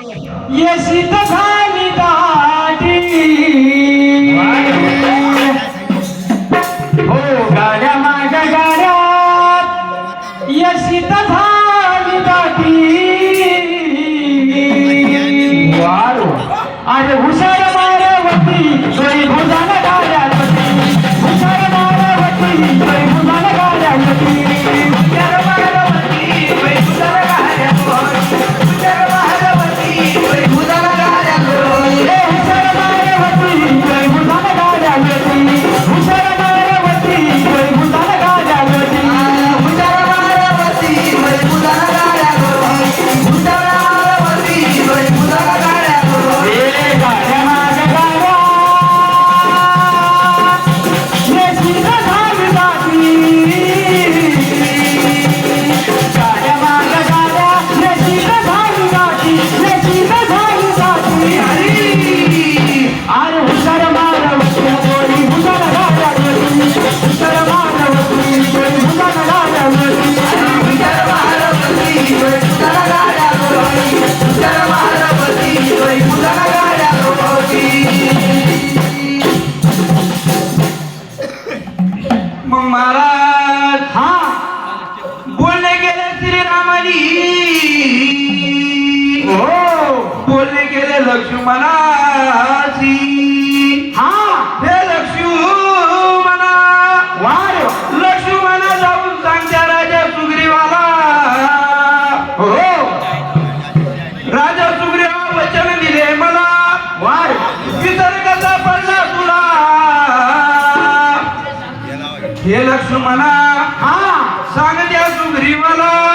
Yes, it's a. हो, बोलले गेले हा. हे लक्ष्मणा. वार लक्ष्मणा जाऊन सांगत्या राजा सुग्रीवाला. हो. राजा सुग्रीवा वचन दिले मला. वार पडला तुला. हे लक्ष्मणा. हा. सांगत्या सुग्रीवाला.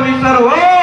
सर्व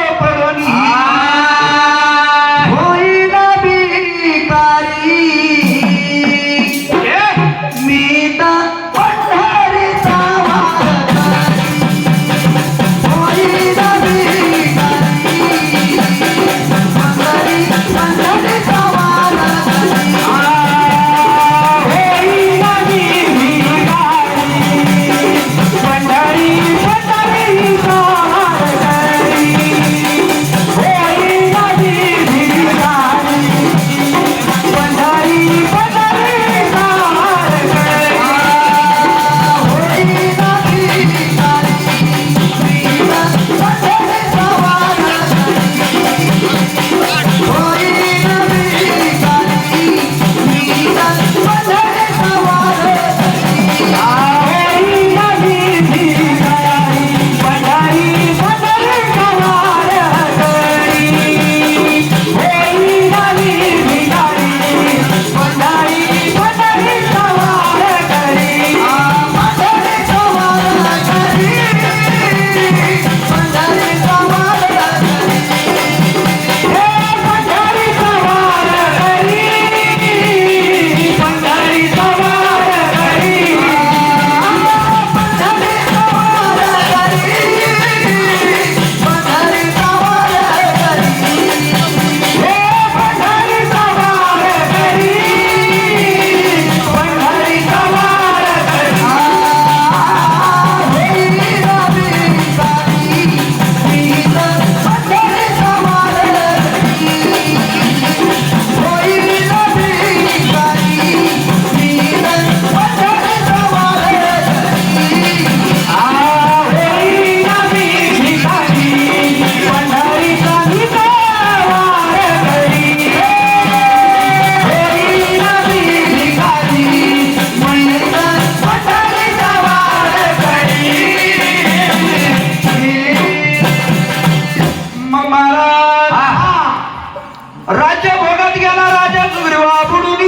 राज्य भोगात गेला राजा सुग्रीवा बुडून.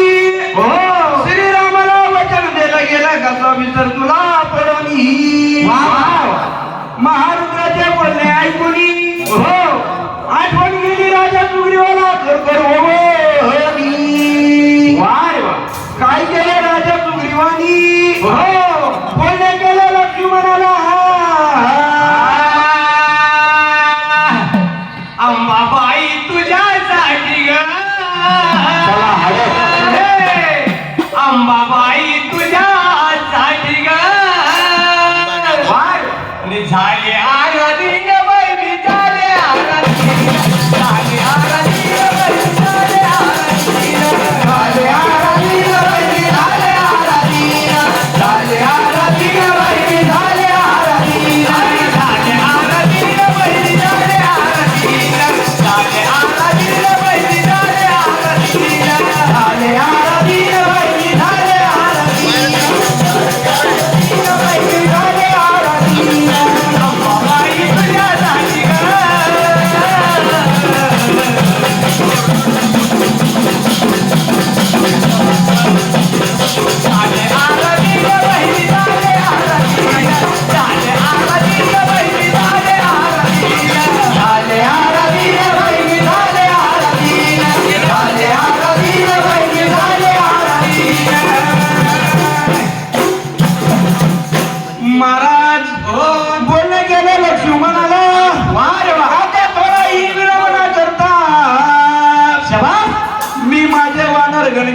श्रीरामाला वचन द्यायला गेला कसा विसर तुला पडोनी महारुद्राच्या बोलणे ऐकुनी. हो. आठवण गेली राजा सुग्रीवाला. कर कर हो, हो, काय केलं राजा सुग्रीवानी? हो.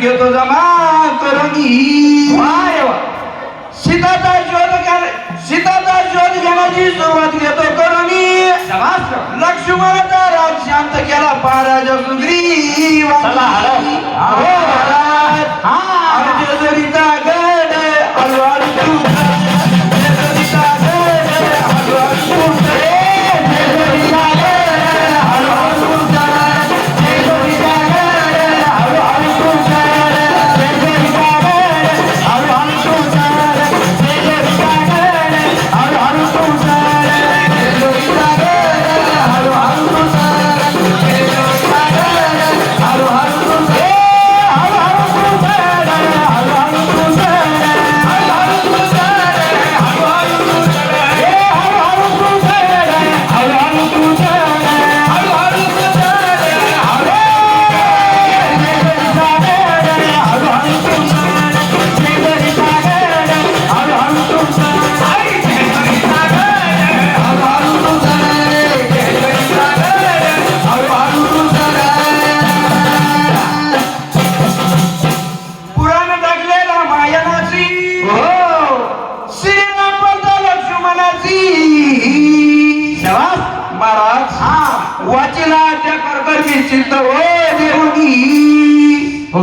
घेतो जमा करून सीताचा शोध सीताचा शोध घेण्याची सुरुवात घेतो करी लक्ष्मणाचा राज शांत केला महाराज सुग्री हो, हा जरीचा गड अलवाड वाचिला त्या कर्कर्मी सिद्ध हो देवगी हो